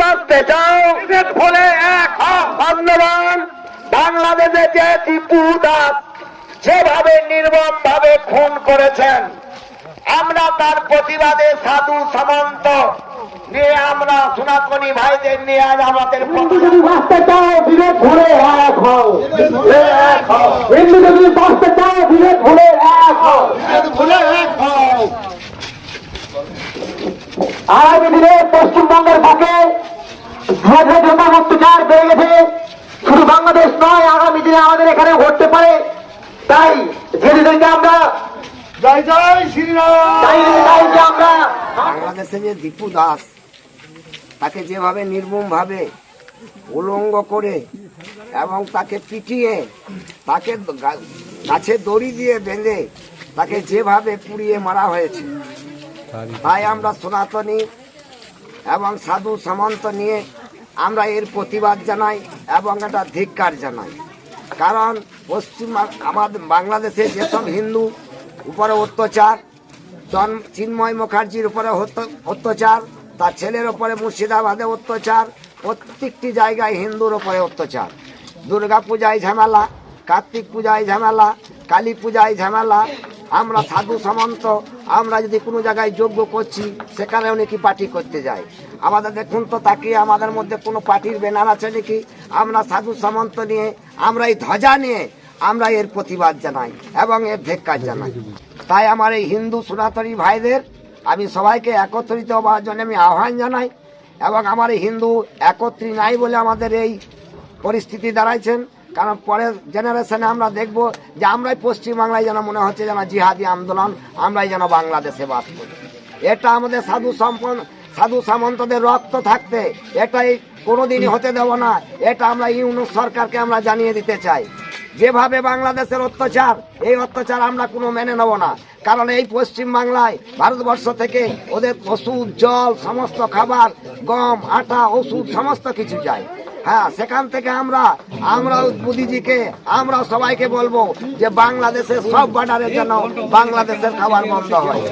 বাঁচতে চাও ফলে এক ধন্যবাদ বাংলাদেশে যে টিপু দাস যেভাবে নির্মম ভাবে খুন করেছেন। আমরা তার প্রতিবাদে সাধু সামন্ত নিয়ে, আমরা সোনাকনি ভাইদের নিয়ে আজ আমাদের হিন্দু যদি বাঁচতে চাও বিরোধ ভুলে এক হও। হিন্দু যদি বাঁচতে চাও বিরোধ ভুলে এক হও। ভুলে এক হও। আগামী দিনে পশ্চিমবঙ্গের ফাঁকে ধীরে ধীরে জনতা অত্যাচার বেড়ে গেছে। শুধু বাংলাদেশ নয় আগামী দিনে আমাদের এখানে ঘটতে পারে। তাই ধীরে আমরা জয় জয় শ্রীরাম। আমরা বাংলাদেশে যে দীপু দাস তাকে যেভাবে নির্মমভাবে উলঙ্গ করে এবং তাকে পিটিয়ে তাকে গাছে দড়ি দিয়ে বেঁধে তাকে যেভাবে পুড়িয়ে মারা হয়েছে। তাই আমরা সনাতনী এবং সাধু সামন্ত নিয়ে আমরা এর প্রতিবাদ জানাই এবং এটা ধিক্কার জানাই। কারণ পশ্চিম আমাদের বাংলাদেশে যেসব হিন্দু উপরে অত্যাচার চিন্ময় মুখার্জির উপরে অত্যাচার, তার ছেলের উপরে মুর্শিদাবাদে অত্যাচার, প্রত্যেকটি জায়গায় হিন্দুর উপরে অত্যাচার। দুর্গা পূজায় ঝামেলা, কার্তিক পূজায় ঝামেলা, কালী পূজায় ঝামেলা, আমরা সাধু সামন্ত, আমরা যদি কোনো জায়গায় যোগ্য করছি, সেখানেও নাকি পার্টি করতে যাই আমাদের দেখুন তো তাকিয়ে আমাদের মধ্যে কোনো পার্টির ব্যানার আছে নাকি? আমরা সাধু সামন্ত নিয়ে আমরা এই ধ্বজা নিয়ে আমরা এর প্রতিবাদ জানাই এবং এর ধিক্কার জানাই। তাই আমার এই হিন্দু সনাতনী ভাইদের আমি সবাইকে একত্রিত হওয়ার জন্য আমি আহ্বান জানাই এবং আমার এই হিন্দু একত্রী নাই বলে আমাদের এই পরিস্থিতি দাঁড়াইছেন। কারণ পরের জেনারেশনে আমরা দেখব যে আমরাই পশ্চিমবাংলায় যেন মনে হচ্ছে যেন জিহাদি আন্দোলন, আমরাই যেন বাংলাদেশে বাস করি। এটা আমাদের সাধু সম্পন সাধু সামন্তদের রক্ত থাকতে, এটাই কোনোদিনই হতে দেব না। এটা আমরা ইউনুস সরকারকে আমরা জানিয়ে দিতে চাই। যেভাবে বাংলাদেশের অত্যাচার, এই অত্যাচার আমরা কোনো মেনে নেব না। কারণ এই পশ্চিম বাংলায় ভারতবর্ষ থেকে ওদের ওষুধ, জল, সমস্ত খাবার, গম, আটা, ওষুধ, সমস্ত কিছু যায় হ্যাঁ সেখান থেকে আমরা আমরা মোদিজিকে আমরা সবাইকে বলব যে বাংলাদেশের সব বাডারের জন্য বাংলাদেশের খাবার বন্ধ হয়।